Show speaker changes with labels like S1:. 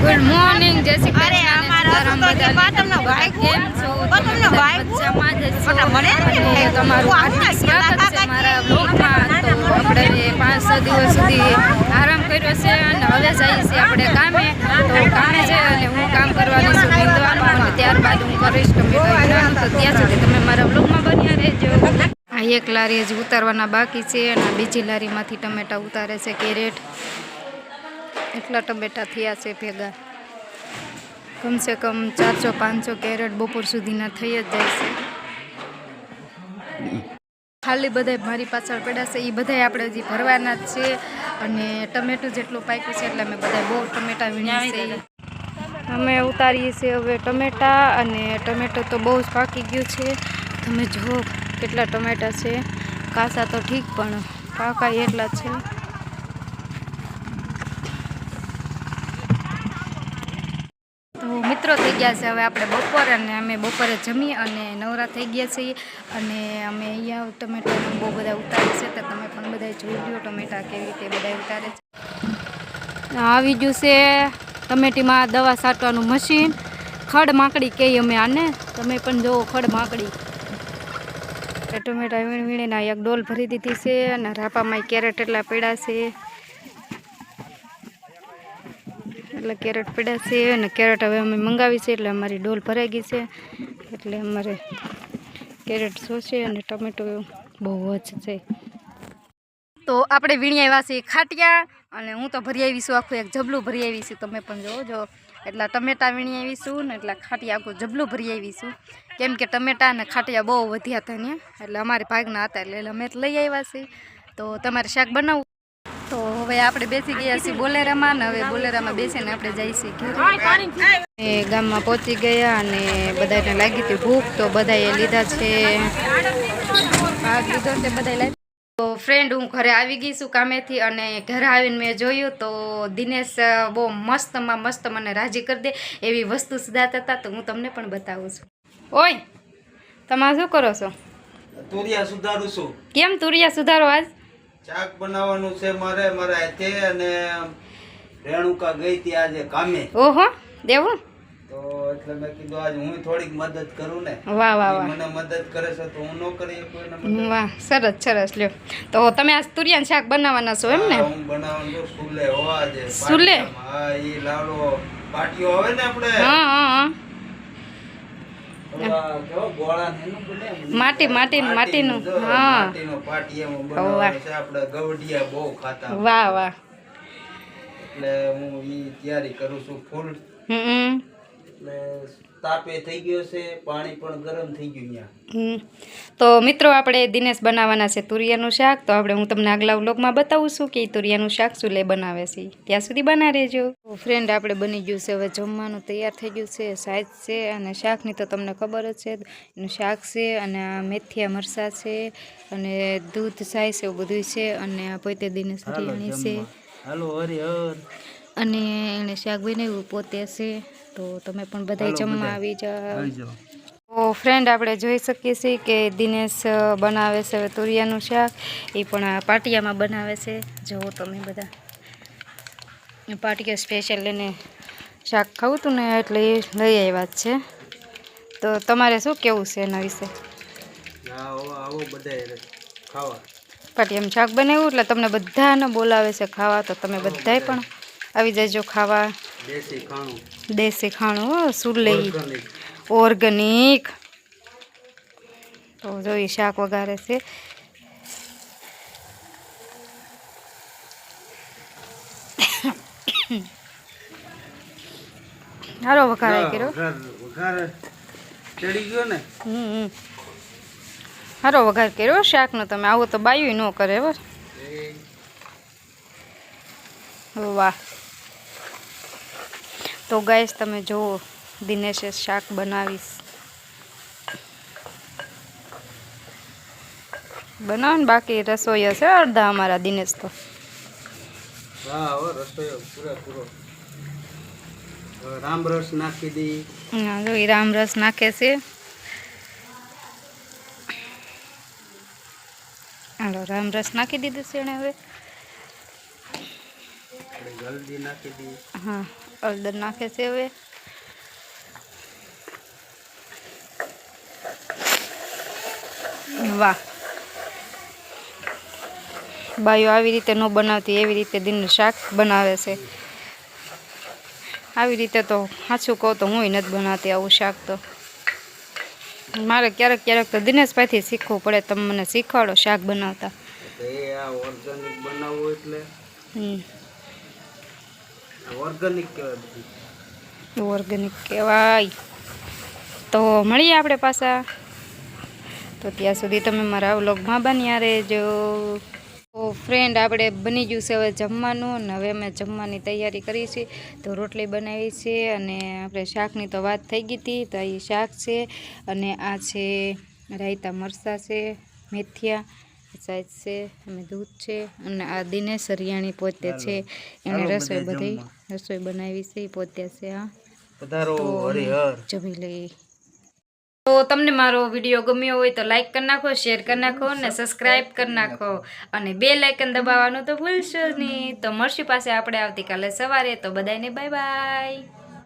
S1: Good morning જય શ્રી કૃષ્ણ અરે
S2: અમારા તમને ભાઈ
S1: કેમ છો
S2: તમને ભાઈ?
S1: મજામાં જ છો?
S2: મને
S1: તમારું હાર્દિક સ્વાગત છે મારા બ્લોગમાં તો આપણે પાંચ છ દિવસ સુધી આરામ કર્યો છે અને હવે જઈએ છીએ આપણે કામે. તો કામે છે અને હું કામ કરવાની છું નીંદવાનું અને ત્યારબાદ હું કરીશ તમે વીણવાનું. તો ત્યાં સુધી તમે મારા બ્લોગમાં બન્યા રહેજો. આ એક લારી હજી ઉતારવાના બાકી છે અને બીજી લારીમાંથી ટમેટા ઉતારે છે કેરેટ. એટલા ટમેટા થયા છે ભેગા. કમસે કમ ચારસો પાંચસો કેરેટ બપોર સુધીના થઈ જ જાય છે. ખાલી બધાય મારી પાછળ પડ્યા છે. એ બધાય આપણે હજી ભરવાના જ છે અને ટમેટું જેટલું પાક્યું છે એટલે અમે બધા બહુ ટમેટા વીણ્યા છે. અમે ઉતારીએ છીએ હવે ટમેટા અને ટમેટો તો બહુ જ પાકી ગયું છે. તમે જુઓ કેટલા ટમેટા છે. કાસા તો ઠીક પણ પાકા એટલા છે તો મિત્રો, થઈ ગયા છે. હવે આપણે બપોરે અને અમે બપોરે જમી અને નવરા થઈ ગયા છીએ. અને અમે અહીંયા ટમેટા બહુ બધા ઉતારે છે. તો તમે પણ બધા જોઈ લો ટમેટા કેવી રીતે બધા ઉતારે છે. આવી ગયું છે ટમેટીમાં દવા છાંટવાનું મશીન. ખડ માકડી કહીએ અમે આને. તમે પણ જુઓ ખડ માકડી. ટમેટા વીણ વીણીને એક ડોલ ભરી દીધી છે અને રાપામાં કેરેટ એટલા પડ્યા છે. એટલે કેરેટ પડ્યા છે અને કેરેટ હવે અમે મંગાવી છે એટલે અમારી ડોલ ભરાઈ ગઈ છે. એટલે અમારે કેરેટ જોશે અને ટમેટો બહુ જ છે. તો આપણે વીણી આવ્યા છીએ ખાટિયા અને હું તો ભરી આવીશું આખું એક જબલું ભરી આવીશું તમે પણ જોવો જો એટલા ટમેટા વીણી આવીશું ને એટલા ખાટિયા આખું જબલું ભરી આવીશું કેમ કે ટમેટા અને ખાટિયા બહુ વધ્યા હતા ને, એટલે અમારે ભાગના હતા એટલે અમે લઈ આવ્યા છીએ. તો તમારે શાક બનાવવું તો હવે આપણે બેસી ગયા છીએ બોલેરામાં ને હવે બોલેરામાં બેસીને આપણે છીએ એ ગામમાં પહોંચી ગયા અને બધાને લાગી હતી ભૂખ તો બધાએ લીધા છે. ભાગ લીધો છે બધાએ લાગી. તો ફ્રેન્ડ હું ઘરે આવી ગઈ છું કામેથી અને ઘરે આવીને મેં જોયું તો દિનેશ બહુ મસ્તમાં મસ્ત મને રાજી કરી દે એવી વસ્તુ સુધારતા હતા તો હું તમને પણ બતાવું છું. ઓય તમે શું કરો છો?
S3: તુરિયા સુધારું છું.
S1: કેમ તુરિયા સુધારો આજ?
S3: શાક બનાવવાનું છે મારે મારા હાથે અને રેણુકા ગઈ હતી આજે કામે.
S1: ઓહો દેવું?
S3: તો એટલે મેં કીધું આજે હું થોડીક મદદ કરું ને.
S1: વાહ વાહ વાહ.
S3: મને મદદ કરે છે તો હું ન કરી મદદ?
S1: વાહ સરસ સરસ લ્યો. તો તમે આજ તુરિયાન શાક બનાવવાના છો એમ ને?
S3: હું બનાવવાનું છું. સુલે હો આજે
S1: સુલે?
S3: હા એ લાડો પાટીઓ આવે ને આપણે?
S1: હા હા હા
S3: ઓલા કેવો ગોળા ને એનું બને એમ.
S1: માટી, માટી, માટીનું. હા.
S3: છે ગવડિયા બહુ ખાતા
S1: વાહ વાહ
S3: એટલે હું ઈ તૈયારી કરું છું ફૂલ
S1: હમ
S3: એટલે તાપે થઈ ગયો છે પાણી પણ ગરમ થઈ ગયું ત્યાં
S1: હમ. તો મિત્રો આપણે દિનેશ બનાવવાના છે તુરિયાનું શાક. તો આપણે હું તમને આગલા વ્લોગમાં બતાવું છું કે તુરિયાનું શાક શું લે બનાવે છે. ત્યાં સુધી બના રહેજો. ફ્રેન્ડ આપણે બની ગયું છે હવે જમવાનું તૈયાર થઈ ગયું છે સાઈઝ છે અને શાકની તો તમને ખબર જ છે એનું શાક છે અને આ મેથિયા મરસા છે અને દૂધ સાય છે એવું બધું છે અને આ પોતે દિનેશ હરિયાણી છે.
S3: હાલો હરિહર.
S1: અને એણે શાક બનાવ્યું પોતે છે તો તમે પણ બધા જમવા આવી જાઓ. તો ફ્રેન્ડ આપણે જોઈ શકીએ છીએ કે દિનેશ બનાવે છે તુરિયાનું શાક. એ પણ આ પાટિયામાં બનાવે છે. જુઓ તમે બધા. પાટિયા સ્પેશિયલ લઈને શાક ખાવું હતું ને એટલે એ લઈ આવ્યા જ છે. તો તમારે શું કેવું છે એના વિશે?
S3: આવો આવો બધાય ખાવા.
S1: પાટિયામાં શાક બનાવ્યું એટલે તમને બધાને બોલાવે છે ખાવા તો તમે બધાય. પણ આવી જજો ખાવા.
S3: દેશી ખાણું.
S1: સુરલઈ ઓર્ગેનિક તો જોઈ શાક વઘારે છે. હારો કર્યો.
S3: વઘાર વઘાર ચડી ગયો ને?
S1: હમ. હારો વઘાર કર્યો શાકનો તમે. આવો તો બાયું ન કરે વાહ. તો ગાઈશ તમે જુઓ દિનેશે શાક બનાવીશ. બનાવો ને બાકી રસોઈ હશે અડધા અમારા દિનેશ તો.
S3: હા હવે રસોઈ પૂરેપૂરો હવે રામ રસ નાખી દી.
S1: હા, જો ઈ રામ રસ નાખે છે. રામરસ રામ રસ નાખી દીધું છે એણે હવે.
S3: જલ્દી નાખી દઈએ
S1: હા હળદર નાખે છે હવે વાહ બાયો આવી રીતે ન બનાવતી એવી રીતે દિનનું શાક બનાવે છે આવી રીતે તો સાચું કહું તો હું નથી બનાવતી આવું શાક તો। મારે ક્યારેક ક્યારેક તો દિનેશભાઈથી શીખવું પડે તમે મને શીખવાડો શાક બનાવતા.
S3: તો એ આ ઓર્ગેનિક બનાવવું એટલે?
S1: હમ.
S3: ઓર્ગેનિક કહેવાય
S1: ઓર્ગેનિક કહેવાય. તો મળીએ આપણે પાછા. તો ત્યાં સુધી તમે મારા વ્લોગમાં બન્યા રહેજો. તો ફ્રેન્ડ આપણે બની ગયું છે હવે જમવાનું અને હવે અમે જમવાની તૈયારી કરી છે. તો રોટલી બનાવી છે અને આપણે શાકની તો વાત થઈ ગઈ હતી, તો એ શાક છે અને આ છે રાયતા મરસા છે, મેથિયા સાઈઝ છે અને દૂધ છે અને આ દિનેશ હરિયાણી પોતે છે. એને રસોઈ
S3: બધી
S1: રસોઈ બનાવી છે એ પોતે છે હા. જમી લઈએ તો તમને મારો વીડિયો ગમ્યો હોય તો લાઈક કરી નાખો શેર કરી નાખો અને સબસ્ક્રાઈબ કરી નાખો. અને બે લાઇકન દબાવવાનું તો ભૂલશો નહીં. તો મળશું પાસે આપણે આવતીકાલે સવારે. તો બધાને બાય બાય